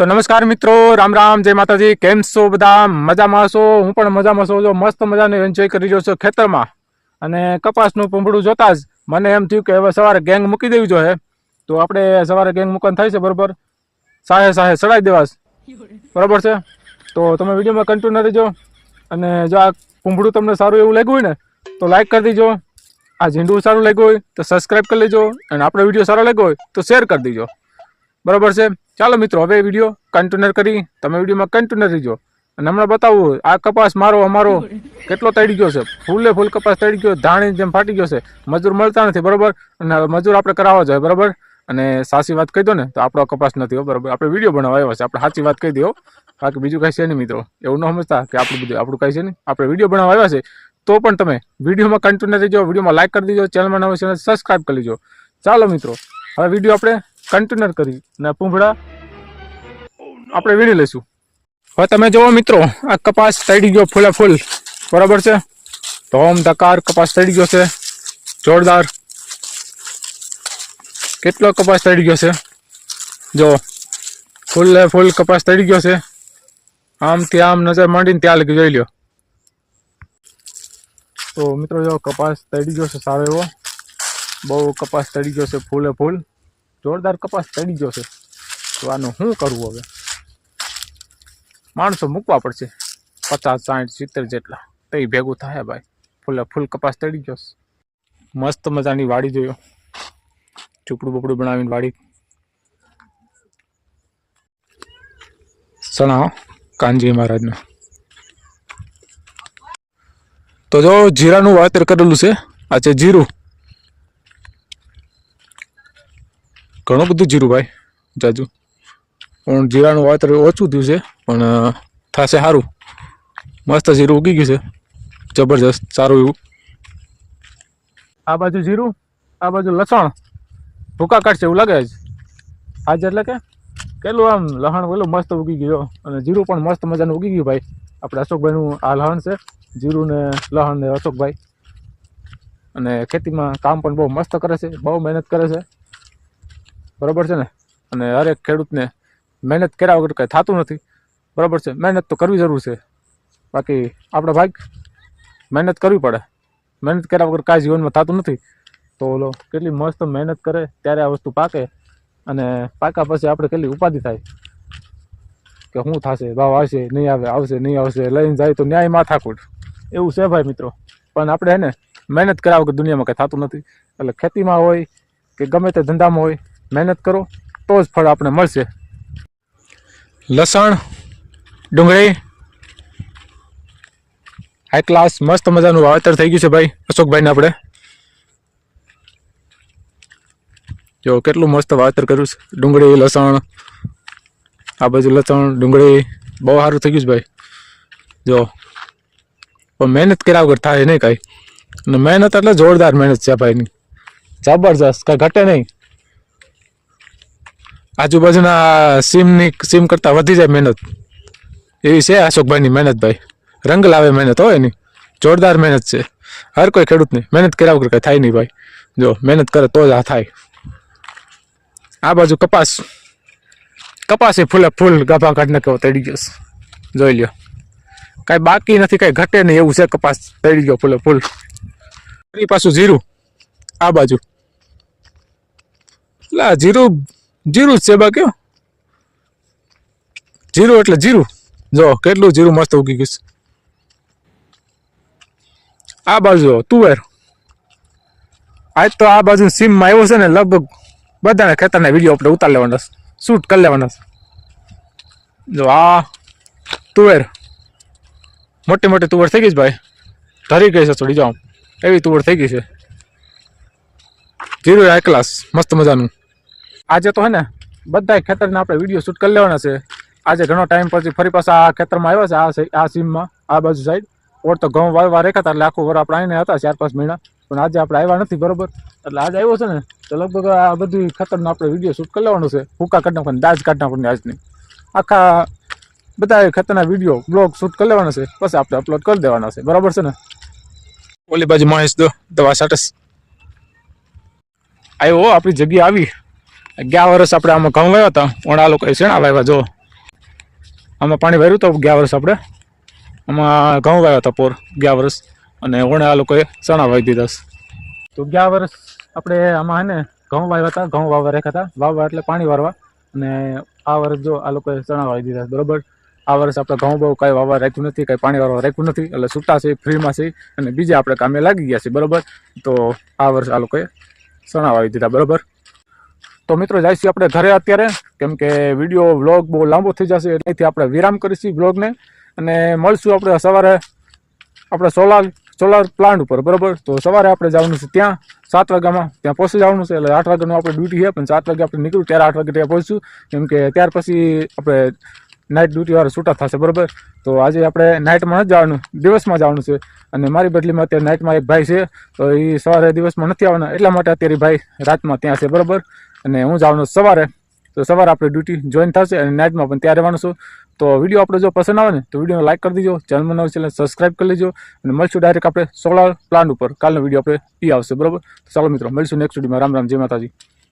તો નમસ્કાર મિત્રો, રામ રામ, જય માતાજી, કેમ છો બધા? મજામાં છો? હું પણ મજામાં છું. જો મસ્ત મજાને એન્જોય કરી રહ્યો છું ખેતરમાં. અને કપાસનું પૂંભળું જોતા જ મને એમ થયું કે હવે સવારે ગેંગ મૂકી દેવી જોઈએ. તો આપણે સવારે ગેંગ મૂકવાનું થાય છે, બરોબર? સાહે સાહે ચડાવી દેવાશ બરાબર છે? તો તમે વિડીયોમાં કન્ટિન્યુ રહેજો. અને જો આ પૂંભળું તમને સારું એવું લાગ્યું હોય ને, તો લાઈક કરી દેજો. આ ઝીંડું સારું લાગ્યું હોય, તો સબસ્ક્રાઈબ કરી લેજો. અને આપણો વીડિયો સારો લાગ્યો હોય, તો શેર કરી દેજો. બરોબર છે? ચાલો મિત્રો, હવે વીડિયો કન્ટિન્યુ કરી, તમે વિડીયોમાં કન્ટિન્યુ રહીજો. અને હમણાં બતાવું, આ કપાસ મારો, અમારો કેટલો તળી ગયો છે? ફૂલે ફૂલ કપાસ તળી ગયો ધાણી જેમ ફાટી ગયો છે. મજૂર મળતા નથી, બરાબર? અને મજૂર આપણે કરાવવા જોઈએ, બરાબર? અને સાચી વાત કહી દો ને, તો આપણો કપાસ નથી બરોબર? આપણે વીડિયો બનાવવા આવ્યા છે આપણે સાચી વાત કહી દો બાકી બીજું કાંઈ છે નહીં મિત્રો, એવું ન સમજતા કે આપણું બધું, આપણું કાંઈ છે નહીં. આપણે વીડિયો બનાવવા આવ્યા છે તો પણ તમે વિડીયોમાં કન્ટિન્યુ રહીજો, વિડીયોમાં લાઇક કરી દેજો ચેનલમાં નવો ચેનલ સબસ્ક્રાઈબ કરી લેજો. ચાલો મિત્રો, હવે વીડિયો આપણે કન્ટિન્યુ કરી અને પૂંભળા આપણે વીણી લઈશું. હવે તમે જુઓ મિત્રો આ કપાસ તળી ગયો ફૂલે ફૂલ. બરાબર છે? ધોમ ધકાર કપાસ તળી ગયો છે. જોરદાર. કેટલો કપાસ તળી ગયો છે? જો ફૂલે ફૂલ કપાસ તળી ગયો છે. આમથી આમ નજર માંડીને ત્યાં લગી જોઈ લ્યો. તો મિત્રો જો કપાસ તળી ગયો છે સારો એવો. બહુ કપાસ તળી ગયો છે ફૂલે ફૂલ. જોરદાર કપાસ તળી ગયો છે. તો આનું શું કરવું હવે? માણસો મૂકવા પડશે. પચાસ, સાઠ, સિત્તેર જેટલા. તો એ ભેગું થાય ભાઈ. ફૂલે ફૂલ કપાસ તળી ગયો મસ્ત મજાની વાડી જોયો. ચૂપડું બપડું બનાવીને વાડી. સણા કાનજી મહારાજનો. તો જો જીરાનું વાવેતર કરેલું છે. આ છે જીરું. ઘણું બધું જીરું ભાઈ જાજુ. પણ જીરાનું વાતર ઓછું થયું છે, પણ થશે સારું મસ્ત જીરું ઉગી ગયું છે. જબરજસ્ત, સારું એવું. આ બાજુ જીરું, આ બાજુ લસણ. ભૂકા કાઢશે એવું લાગે જ આજ એટલે કે, કેટલું આમ લહણ પેલું મસ્ત ઉગી ગયો અને જીરું પણ મસ્ત મજાનું ઉગી ગયું ભાઈ. આપણે અશોકભાઈનું આ લહણ છે, જીરું ને લહણ ને અશોકભાઈ. અને ખેતીમાં કામ પણ બહુ મસ્ત કરે છે, બહુ મહેનત કરે છે. બરાબર છે ને? અને હરેક ખેડૂતને મહેનત કર્યા વગર કંઈ થતું નથી. બરાબર છે? મહેનત તો કરવી જરૂર છે. બાકી આપણે ભાગ મહેનત કરવી પડે. મહેનત કર્યા વગર કાંઈ જીવનમાં થતું નથી. તો ઓલો કેટલી મસ્ત મહેનત કરે, ત્યારે આ વસ્તુ પાકે અને પાકા પછી આપણે કેટલી ઉપાધિ થાય. કે શું થશે, ભાવ આવશે, નહીં આવે, આવશે, નહીં આવશે, લઈને જાય તો ન્યાય માથાકૂટ એવું છે ભાઈ મિત્રો. પણ આપણે હે ને મહેનત કર્યા વગર દુનિયામાં કંઈ થતું નથી. એટલે ખેતીમાં હોય કે ગમે તે ધંધામાં હોય મહેનત કરો, તો જ ફળ આપણે મળશે. લસણ, ડુંગળી. હાઈ ક્લાસ મસ્ત મજાનું વાવેતર થઈ ગયું છે ભાઈ, અશોકભાઈને આપણે. જો, કેટલું મસ્ત વાવેતર કર્યું છે. ડુંગળી, લસણ, આ બાજુ લસણ, ડુંગળી, બહુ સારું થઈ ગયું છે ભાઈ. જો, પણ મહેનત કર્યા વગર થાય નહીં કાંઈ. અને મહેનત એટલે જોરદાર મહેનત છે ભાઈની. જબરજસ્ત, કાંઈ ઘટે નહીં. આજુબાજુના સીમની, સીમ કરતાં વધી જાય મહેનત. એવી છે અશોકભાઈની મહેનત ભાઈ. રંગ લાવે મહેનત, હોય એની જોરદાર મહેનત છે. હર કોઈ ખેડૂતની મહેનત કર્યા વગર કંઈ થાય નહીં ભાઈ. જો, મહેનત કરે તો જ આ થાય. આ બાજુ કપાસ. કપાસ એ ફૂલે ફૂલ ગાભા કાઢ નાખ્યો તળી ગયો જોઈ લ્યો. કાંઈ બાકી નથી, કાંઈ ઘટે નહીં એવું છે કપાસ તળી ગયો ફૂલે ફૂલ. ફરી પાછું જીરું. આ બાજુ. એટલે જીરું જીરું જ છે બાકી હો. જીરું એટલે જીરું. જો, કેટલું જીરું મસ્ત ઉગી ગયું આ બાજુ તુવેર આજ તો આ બાજુ સીમમાં આવ્યો છે ને, લગભગ બધાને ખેતરના વીડિયો આપણે ઉતાર લેવાના. શૂટ કરી લેવાના. જો, આ તુવેર મોટી મોટી તુવેર થઈ ગઈ છે ભાઈ. ધરી ગઈ છે થોડી જાઉં એવી તુવેર થઈ ગઈ છે. જીરું હાઈ ક્લાસ મસ્ત મજાનું. આજે તો હે ને બધા ખેતરના આપણે વીડિયો શૂટ કરી લેવાના છે. આજે ઘણો ટાઈમ પછી ફરી પાછા આ ખેતરમાં આવ્યા છે, આ આ સીમમાં, આ બાજુ સાઈડ ઓર તો ઘઉં વાવવા રેખા એટલે આખું વર આપણે આવીને હતા ચાર પાંચ મહિના. પણ આજે આપણે આવ્યા નથી, બરોબર? એટલે આજે આવ્યો છે ને, તો લગભગ આ બધી ખેતરનો આપણે વીડિયો શૂટ કરી લેવાનો છે. ભૂકા કાઢ નાખવાની દાજ કાઢ નાખવાની આજની. આખા બધા ખેતરના વીડિયો બ્લોગ શૂટ કરી લેવાના છે, પછી આપણે અપલોડ કરી દેવાના છે. બરાબર છે ને? ઓલી બાજુ મહેશ દો, દવા સાટસ આવ્યો આપણી જગ્યા આવી. ગયા વર્ષ આપણે આમાં ઘઉં ગયા હતા. પણ આ લોકોએ શેણા વાવ્યા, જો. આમાં પાણી વાર્યું તો ગયા વર્ષ આપણે આમાં ઘઉં વાવ્યા હતા પોર ગયા વર્ષ. અને ઓણે લોકોએ ચણા વાવી દીધા તો ગયા વર્ષ આપણે આમાં ને ઘઉં વાવ્યા હતા, ઘઉં વાવવા રાખ્યા હતા. વાવવા એટલે પાણી વારવા. અને આ વર્ષ જો આ લોકોએ ચણા વાવી દીધા બરોબર? આ વર્ષ આપણે ઘઉં બહુ કાંઈ વાવવા રાખ્યું નથી, કાંઈ પાણી વાળવા રાખ્યું નથી. એટલે છૂટા છે, ફ્રીમાં છે, અને બીજા આપણે કામે લાગી ગયા છે, બરોબર? તો આ વર્ષ આ લોકોએ ચણા વાવી દીધા, બરોબર? તો મિત્રો જઈશું આપણે ઘરે અત્યારે. કેમ કે વીડિયો વ્લોગ બહુ લાંબો થઈ જશે. એટલેથી આપણે વિરામ કરીશું વ્લોગને અને મળશું આપણે સવારે આપણે સોલાર સોલાર પ્લાન્ટ ઉપર, બરાબર? તો સવારે આપણે જવાનું છે ત્યાં, સાત વાગ્યામાં. ત્યાં પહોંચી જવાનું છે. એટલે આઠ વાગ્યાનું આપણે ડ્યુટી છે. પણ સાત વાગે આપણે નીકળ્યું ત્યારે આઠ વાગે ત્યાં પહોંચશું. કેમ કે ત્યાર પછી આપણે નાઇટ ડ્યુટી વાળા છૂટા થશે, બરાબર? તો આજે આપણે નાઇટમાં નથી જવાનું. દિવસમાં જવાનું છે. અને મારી બદલીમાં અત્યારે નાઇટમાં એક ભાઈ છે. તો એ સવારે દિવસમાં નથી આવવાના. એટલા માટે અત્યારે ભાઈ રાતમાં ત્યાં છે, બરોબર? અને હું જવાનું સવારે. તો સવારે આપણે ડ્યુટી જોઈન થશે અને નાઇટમાં પણ ત્યાં રહેવાનું છું. તો વીડિયો આપણે જો પસંદ આવે ને, તો વીડિયો લાઇક કરી દેજો. ચેનલ નવું ચેનલ સબસ્ક્રાઇબ કરી લેજો. અને મળશું ડાયરેક્ટ આપણે સોલાર પ્લાન્ટ ઉપર. કાલનો વીડિયો આપણે એ આવશે, બરોબર? તો ચાલો મિત્રો, મળીશું નેક્સ્ટ વિડીયોમાં રામ રામ, જય માતાજી.